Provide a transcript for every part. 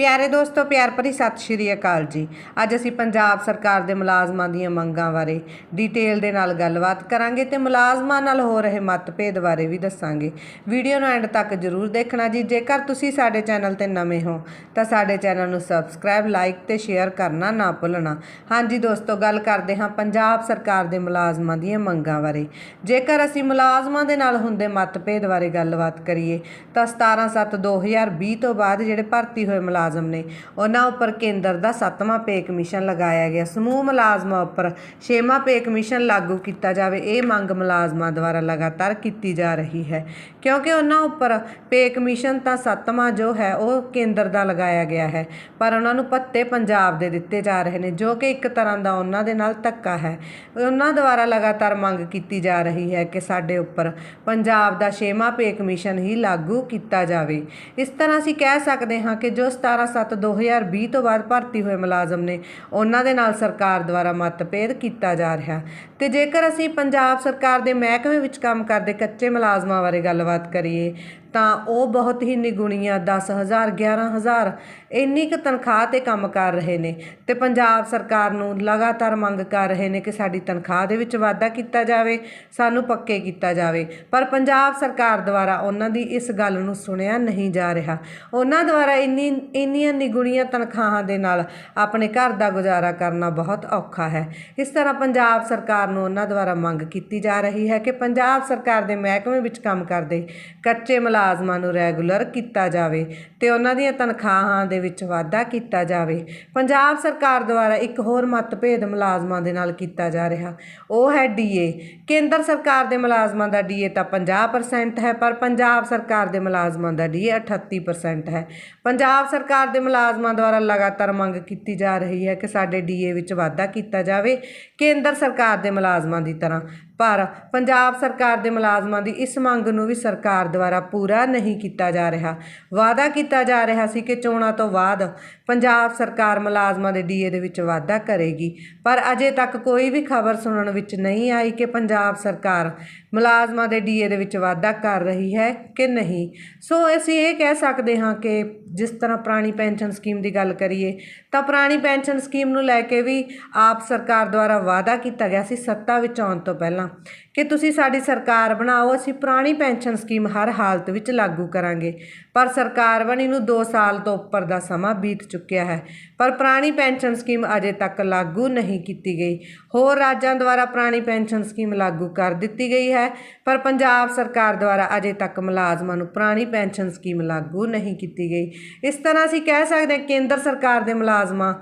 ਪਿਆਰੇ ਦੋਸਤੋ, ਪਿਆਰ ਭਰੀ ਸਤਿ ਸ਼੍ਰੀ ਅਕਾਲ ਜੀ। ਅੱਜ ਅਸੀਂ ਪੰਜਾਬ ਸਰਕਾਰ ਦੇ ਮੁਲਾਜ਼ਮਾਂ ਦੀਆਂ ਮੰਗਾਂ ਬਾਰੇ ਡਿਟੇਲ ਦੇ ਨਾਲ ਗੱਲਬਾਤ ਕਰਾਂਗੇ ਤੇ ਮੁਲਾਜ਼ਮਾਂ ਨਾਲ ਹੋ ਰਹੇ ਮਤਭੇਦ ਬਾਰੇ ਵੀ ਦੱਸਾਂਗੇ। ਵੀਡੀਓ ਨੂੰ ਐਂਡ ਤੱਕ ਜਰੂਰ ਦੇਖਣਾ ਜੀ। ਜੇਕਰ ਤੁਸੀਂ ਸਾਡੇ ਚੈਨਲ ਤੇ ਨਵੇਂ ਹੋ, ਤਾਂ ਸਾਡੇ ਚੈਨਲ ਨੂੰ ਸਬਸਕ੍ਰਾਈਬ ਲਾਈਕ ਤੇ ਸ਼ੇਅਰ ਕਰਨਾ ਨਾ ਭੁੱਲਣਾ। ਹਾਂਜੀ ਦੋਸਤੋ, ਗੱਲ ਕਰਦੇ ਹਾਂ ਪੰਜਾਬ ਸਰਕਾਰ ਦੇ ਮੁਲਾਜ਼ਮਾਂ ਦੀਆਂ ਮੰਗਾਂ ਬਾਰੇ। ਜੇਕਰ ਅਸੀਂ ਮੁਲਾਜ਼ਮਾਂ ਦੇ ਨਾਲ ਹੁੰਦੇ ਮਤਭੇਦ ਬਾਰੇ ਗੱਲਬਾਤ ਕਰੀਏ, ਤਾਂ 17/7/2020 ਤੋਂ ਬਾਅਦ ਜਿਹੜੇ ਭਰਤੀ ਹੋਏ ਮੁਲਾਜ਼ਮ ਨੇ। ਉਹਨਾਂ ਉੱਪਰ ਕੇਂਦਰ ਦਾ 7ਵਾਂ ਪੇ ਕਮਿਸ਼ਨ ਲਗਾਇਆ ਗਿਆ। ਸਮੂਹ ਮੁਲਾਜ਼ਮਾਂ ਉੱਪਰ 6ਵਾਂ ਪੇ ਕਮਿਸ਼ਨ ਲਾਗੂ ਕੀਤਾ ਜਾਵੇ। ਇਹ ਮੰਗ ਮੁਲਾਜ਼ਮਾਂ ਦੁਆਰਾ ਲਗਾਤਾਰ ਕੀਤੀ ਜਾ ਰਹੀ ਹੈ। ਕਿਉਂਕਿ ਉਹਨਾਂ ਉੱਪਰ ਪੇ ਕਮਿਸ਼ਨ ਤਾਂ 7ਵਾਂ ਜੋ ਹੈ, ਉਹ ਕੇਂਦਰ ਦਾ ਲਗਾਇਆ ਗਿਆ ਹੈ। ਪਰ ਉਹਨਾਂ ਨੂੰ ਪੱਤੇ ਪੰਜਾਬ ਦੇ ਦਿੱਤੇ ਜਾ ਰਹੇ ਨੇ, ਜੋ ਕਿ ਇੱਕ ਤਰ੍ਹਾਂ ਦਾ ਉਹਨਾਂ ਦੇ ਨਾਲ ਧੱਕਾ ਹੈ। ਉਹਨਾਂ ਦੁਆਰਾ ਲਗਾਤਾਰ ਮੰਗ ਕੀਤੀ ਜਾ ਰਹੀ ਹੈ ਕਿ ਸਾਡੇ ਉੱਪਰ ਪੰਜਾਬ ਦਾ 6ਵਾਂ ਪੇ ਕਮਿਸ਼ਨ ਹੀ ਲਾਗੂ ਕੀਤਾ ਜਾਵੇ। ਇਸ ਤਰ੍ਹਾਂ ਅਸੀਂ ਕਹਿ ਸਕਦੇ ਹਾਂ ਕਿ ਜੋ 17/7/2020 ਤੋਂ ਬਾਅਦ ਭਰਤੀ ਹੋਏ ਮੁਲਾਜ਼ਮ ਨੇ। ਉਹਨਾਂ ਦੇ ਨਾਲ ਸਰਕਾਰ ਦੁਆਰਾ ਮਤਭੇਦ ਕੀਤਾ ਜਾ ਰਿਹਾ ਤੇ ਜੇਕਰ ਅਸੀਂ ਪੰਜਾਬ ਸਰਕਾਰ ਦੇ ਮਹਿਕਮੇ ਵਿੱਚ ਕੰਮ ਕਰਦੇ ਕੱਚੇ ਮੁਲਾਜ਼ਮਾਂ ਬਾਰੇ ਗੱਲਬਾਤ ਕਰੀਏ ਤਾਂ ਉਹ ਬਹੁਤ ਹੀ ਨਿਗੁਣੀਆਂ 10000 11000 ਇੰਨੀ ਕੁ ਤਨਖਾਹ ਤੇ ਕੰਮ ਕਰ ਰਹੇ ਨੇ ਅਤੇ ਪੰਜਾਬ ਸਰਕਾਰ ਨੂੰ ਲਗਾਤਾਰ ਮੰਗ ਕਰ ਰਹੇ ਨੇ ਕਿ ਸਾਡੀ ਤਨਖਾਹ ਦੇ ਵਿੱਚ ਵਾਧਾ ਕੀਤਾ ਜਾਵੇ, ਸਾਨੂੰ ਪੱਕੇ ਕੀਤਾ ਜਾਵੇ। ਪਰ ਪੰਜਾਬ ਸਰਕਾਰ ਦੁਆਰਾ ਉਹਨਾਂ ਦੀ ਇਸ ਗੱਲ ਨੂੰ ਸੁਣਿਆ ਨਹੀਂ ਜਾ ਰਿਹਾ। ਉਹਨਾਂ ਦੁਆਰਾ ਇੰਨੀ, ਇੰਨੀਆਂ ਨਿਗੁਣੀਆਂ ਤਨਖਾਹਾਂ ਦੇ ਨਾਲ ਆਪਣੇ ਘਰ ਦਾ ਗੁਜ਼ਾਰਾ ਕਰਨਾ ਬਹੁਤ ਔਖਾ ਹੈ। ਇਸ ਤਰ੍ਹਾਂ ਪੰਜਾਬ ਸਰਕਾਰ ਨੂੰ ਉਹਨਾਂ ਦੁਆਰਾ ਮੰਗ ਕੀਤੀ ਜਾ ਰਹੀ ਹੈ ਕਿ ਪੰਜਾਬ ਸਰਕਾਰ ਦੇ ਮਹਿਕਮੇ ਵਿੱਚ ਕੰਮ ਕਰਦੇ, ਕੱਚੇ ਮੁਲਾਜ਼ਮਾਂ ਨੂੰ ਰੈਗੂਲਰ ਕੀਤਾ ਜਾਵੇ ਤੇ ਉਹਨਾਂ ਦੀਆਂ ਤਨਖਾਹਾਂ ਦੇ ਵਿੱਚ ਵਾਧਾ ਕੀਤਾ ਜਾਵੇ। ਪੰਜਾਬ ਸਰਕਾਰ ਦੁਆਰਾ ਇੱਕ ਹੋਰ ਮਤਭੇਦ ਮੁਲਾਜ਼ਮਾਂ ਦੇ ਨਾਲ ਕੀਤਾ ਜਾ ਰਿਹਾ। ਉਹ ਹੈ ਡੀਏ ਕੇਂਦਰ ਸਰਕਾਰ ਦੇ ਮੁਲਾਜ਼ਮਾਂ ਦਾ ਡੀਏ ਤਾਂ 50% ਹੈ, ਪਰ ਪੰਜਾਬ ਸਰਕਾਰ ਦੇ ਮੁਲਾਜ਼ਮਾਂ ਦਾ ਡੀਏ 38% ਹੈ। ਪੰਜਾਬ ਸਰਕਾਰ ਦੇ ਮੁਲਾਜ਼ਮਾਂ ਦੁਆਰਾ ਲਗਾਤਾਰ ਮੰਗ ਕੀਤੀ ਜਾ ਰਹੀ ਹੈ ਕਿ ਸਾਡੇ ਡੀਏ ਵਿੱਚ ਵਾਧਾ ਕੀਤਾ ਜਾਵੇ। ਕੇਂਦਰ ਸਰਕਾਰ ਦੇ ਮੁਲਾਜ਼ਮਾਂ ਦੀ ਤਰ੍ਹਾਂ ਪਰ ਪੰਜਾਬ ਸਰਕਾਰ ਦੇ ਮੁਲਾਜ਼ਮਾਂ ਦੀ ਇਸ ਮੰਗ ਨੂੰ ਵੀ ਸਰਕਾਰ ਦੁਆਰਾ ਪੂਰਾ ਨਹੀਂ ਕੀਤਾ ਜਾ ਰਿਹਾ। ਵਾਅਦਾ ਕੀਤਾ ਜਾ ਰਿਹਾ ਸੀ ਕਿ ਚੋਣਾਂ ਤੋਂ ਬਾਅਦ ਪੰਜਾਬ ਸਰਕਾਰ ਮੁਲਾਜ਼ਮਾਂ ਦੇ ਡੀਏ ਦੇ ਵਿੱਚ ਵਾਧਾ ਕਰੇਗੀ। ਪਰ ਅਜੇ ਤੱਕ ਕੋਈ ਵੀ ਖਬਰ ਸੁਣਨ ਵਿੱਚ ਨਹੀਂ ਆਈ ਕਿ ਪੰਜਾਬ ਸਰਕਾਰ ਮੁਲਾਜ਼ਮਾਂ ਦੇ ਡੀਏ ਦੇ ਵਿੱਚ ਵਾਧਾ ਕਰ ਰਹੀ ਹੈ ਕਿ ਨਹੀਂ। ਸੋ ਅਸੀਂ ਇਹ ਕਹਿ ਸਕਦੇ ਹਾਂ ਕਿ ਜਿਸ ਤਰ੍ਹਾਂ ਪੁਰਾਣੀ ਪੈਨਸ਼ਨ ਸਕੀਮ ਦੀ ਗੱਲ ਕਰੀਏ, ਤਾਂ ਪੁਰਾਣੀ ਪੈਨਸ਼ਨ ਸਕੀਮ ਨੂੰ ਲੈ ਕੇ ਵੀ ਆਪ ਸਰਕਾਰ ਦੁਆਰਾ ਵਾਅਦਾ ਕੀਤਾ ਗਿਆ ਸੀ ਸੱਤਾ ਵਿੱਚ ਆਉਣ ਤੋਂ ਪਹਿਲਾਂ। ਕਿ ਤੁਸੀਂ ਸਾਡੀ ਸਰਕਾਰ ਬਣਾਓ, ਅਸੀਂ ਪੁਰਾਣੀ ਪੈਨਸ਼ਨ ਸਕੀਮ ਹਰ ਹਾਲਤ ਵਿੱਚ ਲਾਗੂ ਕਰਾਂਗੇ। ਪਰ ਸਰਕਾਰ ਬਣੀ ਨੂੰ 2 ਸਾਲ ਤੋਂ ਉੱਪਰ ਦਾ ਸਮਾਂ ਬੀਤ ਚੁੱਕਿਆ ਹੈ। ਪਰ ਪੁਰਾਣੀ ਪੈਨਸ਼ਨ ਸਕੀਮ ਅਜੇ ਤੱਕ ਲਾਗੂ ਨਹੀਂ ਕੀਤੀ ਗਈ। ਹੋਰ ਰਾਜਾਂ ਦੁਆਰਾ ਪੁਰਾਣੀ ਪੈਨਸ਼ਨ ਸਕੀਮ ਲਾਗੂ ਕਰ ਦਿੱਤੀ ਗਈ ਹੈ, ਪਰ ਪੰਜਾਬ ਸਰਕਾਰ ਦੁਆਰਾ ਅਜੇ ਤੱਕ ਮੁਲਾਜ਼ਮਾਂ ਨੂੰ ਪੁਰਾਣੀ ਪੈਨਸ਼ਨ ਸਕੀਮ ਲਾਗੂ ਨਹੀਂ ਕੀਤੀ ਗਈ। ਇਸ ਤਰ੍ਹਾਂ ਅਸੀਂ ਕਹਿ ਸਕਦੇ ਹਾਂ ਕੇਂਦਰ ਸਰਕਾਰ ਦੇ ਮੁਲਾਜ਼ਮਾਂ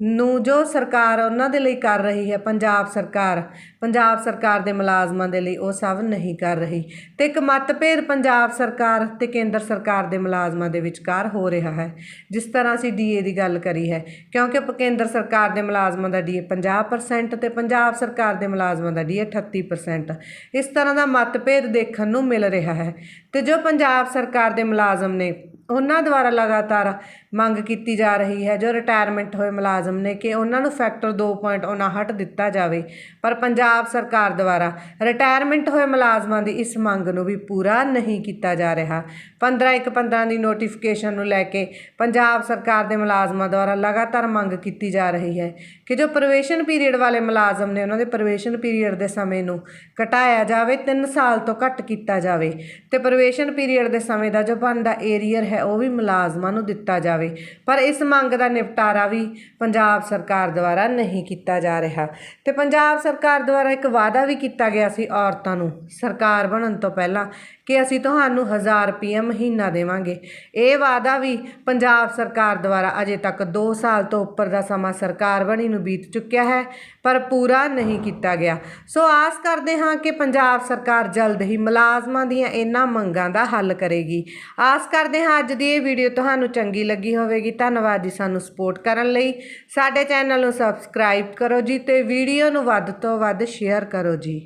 ਨੂੰ ਜੋ ਸਰਕਾਰ ਉਹਨਾਂ ਦੇ ਲਈ ਕਰ ਰਹੀ ਹੈ, ਪੰਜਾਬ ਸਰਕਾਰ ਪੰਜਾਬ ਸਰਕਾਰ ਦੇ ਮੁਲਾਜ਼ਮਾਂ ਦੇ ਲਈ ਉਹ ਸਭ ਨਹੀਂ ਕਰ ਰਹੀ ਤੇ ਇੱਕ ਮਤਭੇਦ ਪੰਜਾਬ ਸਰਕਾਰ ਤੇ ਕੇਂਦਰ ਸਰਕਾਰ ਦੇ ਮੁਲਾਜ਼ਮਾਂ ਦੇ ਵਿਚਕਾਰ ਹੋ ਰਿਹਾ ਹੈ, ਜਿਸ ਤਰ੍ਹਾਂ ਅਸੀਂ ਡੀਏ ਦੀ ਗੱਲ ਕਰੀ ਹੈ, ਕਿਉਂਕਿ ਕੇਂਦਰ ਸਰਕਾਰ ਦੇ ਮੁਲਾਜ਼ਮਾਂ ਦਾ ਡੀਏ 50% ਤੇ ਪੰਜਾਬ ਸਰਕਾਰ ਦੇ ਮੁਲਾਜ਼ਮਾਂ ਦਾ ਡੀਏ 38% ਇਸ ਤਰ੍ਹਾਂ ਦਾ ਮਤਭੇਦ ਦੇਖਣ ਨੂੰ ਮਿਲ ਰਿਹਾ ਹੈ ਤੇ ਜੋ ਪੰਜਾਬ ਸਰਕਾਰ ਦੇ ਮੁਲਾਜ਼ਮ ਨੇ ਉਹਨਾਂ ਦੁਆਰਾ ਲਗਾਤਾਰ ਮੰਗ ਕੀਤੀ ਜਾ ਰਹੀ ਹੈ, ਜੋ ਰਿਟਾਇਰਮੈਂਟ ਹੋਏ ਮੁਲਾਜ਼ਮ ਨੇ, ਕਿ ਉਹਨਾਂ ਨੂੰ ਫੈਕਟਰ 2.59 ਦਿੱਤਾ ਜਾਵੇ। ਪਰ ਪੰਜਾਬ ਸਰਕਾਰ ਦੁਆਰਾ ਰਿਟਾਇਰਮੈਂਟ ਹੋਏ ਮੁਲਾਜ਼ਮਾਂ ਦੀ ਇਸ ਮੰਗ ਨੂੰ ਵੀ ਪੂਰਾ ਨਹੀਂ ਕੀਤਾ ਜਾ ਰਿਹਾ। 15 ਇੱਕ 15 ਦੀ ਨੋਟੀਫਿਕੇਸ਼ਨ ਨੂੰ ਲੈ ਕੇ ਪੰਜਾਬ ਸਰਕਾਰ ਦੇ ਮੁਲਾਜ਼ਮਾਂ ਦੁਆਰਾ ਲਗਾਤਾਰ ਮੰਗ ਕੀਤੀ ਜਾ ਰਹੀ ਹੈ ਕਿ ਜੋ ਪ੍ਰਵੇਸ਼ਨ ਪੀਰੀਅਡ ਵਾਲੇ ਮੁਲਾਜ਼ਮ ਨੇ, ਉਹਨਾਂ ਦੇ ਪ੍ਰਵੇਸ਼ਨ ਪੀਰੀਅਡ ਦੇ ਸਮੇਂ ਨੂੰ ਘਟਾਇਆ ਜਾਵੇ 3 ਸਾਲ ਤੋਂ ਘੱਟ ਕੀਤਾ ਜਾਵੇ। ਤੇ ਪ੍ਰਵੇਸ਼ਨ ਪੀਰੀਅਡ ਦੇ ਸਮੇਂ ਦਾ ਜੋ ਬਣਦਾ ਏਰੀਅਰ ਹੈ, ਉਹ ਵੀ ਮੁਲਾਜ਼ਮਾਂ ਨੂੰ ਦਿੱਤਾ ਜਾਵੇ। ਪਰ ਇਸ ਮੰਗ ਦਾ ਨਿਪਟਾਰਾ ਵੀ ਪੰਜਾਬ ਸਰਕਾਰ ਦੁਆਰਾ ਨਹੀਂ ਕੀਤਾ ਜਾ ਰਿਹਾ ਤੇ ਪੰਜਾਬ ਸਰਕਾਰ ਦੁਆਰਾ ਇੱਕ ਵਾਅਦਾ ਵੀ ਕੀਤਾ ਗਿਆ ਸੀ ਔਰਤਾਂ ਨੂੰ ਸਰਕਾਰ ਬਣਨ ਤੋਂ ਪਹਿਲਾਂ ਕਿ ਅਸੀਂ ਤੁਹਾਨੂੰ 1000 ਰੁਪਏ ਮਹੀਨਾ ਦੇਵਾਂਗੇ। ਇਹ ਵਾਅਦਾ ਵੀ ਪੰਜਾਬ ਸਰਕਾਰ ਦੁਆਰਾ ਅਜੇ ਤੱਕ 2 ਸਾਲ ਤੋਂ ਉੱਪਰ ਦਾ ਸਮਾਂ ਸਰਕਾਰ ਬਣੀ ਨੂੰ ਬੀਤ ਚੁੱਕਿਆ ਹੈ, ਪਰ ਪੂਰਾ ਨਹੀਂ ਕੀਤਾ ਗਿਆ। ਸੋ ਆਸ ਕਰਦੇ ਹਾਂ ਕਿ ਪੰਜਾਬ ਸਰਕਾਰ ਜਲਦ ਹੀ ਮੁਲਾਜ਼ਮਾਂ ਦੀਆਂ ਇਹਨਾਂ ਮੰਗਾਂ ਦਾ ਹੱਲ ਕਰੇਗੀ। ਆਸ ਕਰਦੇ ਹਾਂ ਅੱਜ ਦੀ ਇਹ ਵੀਡੀਓ ਤੁਹਾਨੂੰ ਚੰਗੀ ਲੱਗੀ ਹੋਵੇਗੀ। ਧੰਨਵਾਦ ਜੀ ਸਾਨੂੰ ਸਪੋਰਟ ਕਰਨ ਲਈ। ਸਾਡੇ ਚੈਨਲ ਨੂੰ ਸਬਸਕ੍ਰਾਈਬ ਕਰੋ ਜੀ ਤੇ ਵੀਡੀਓ ਨੂੰ ਵੱਧ ਤੋਂ ਵੱਧ ਸ਼ੇਅਰ ਕਰੋ ਜੀ।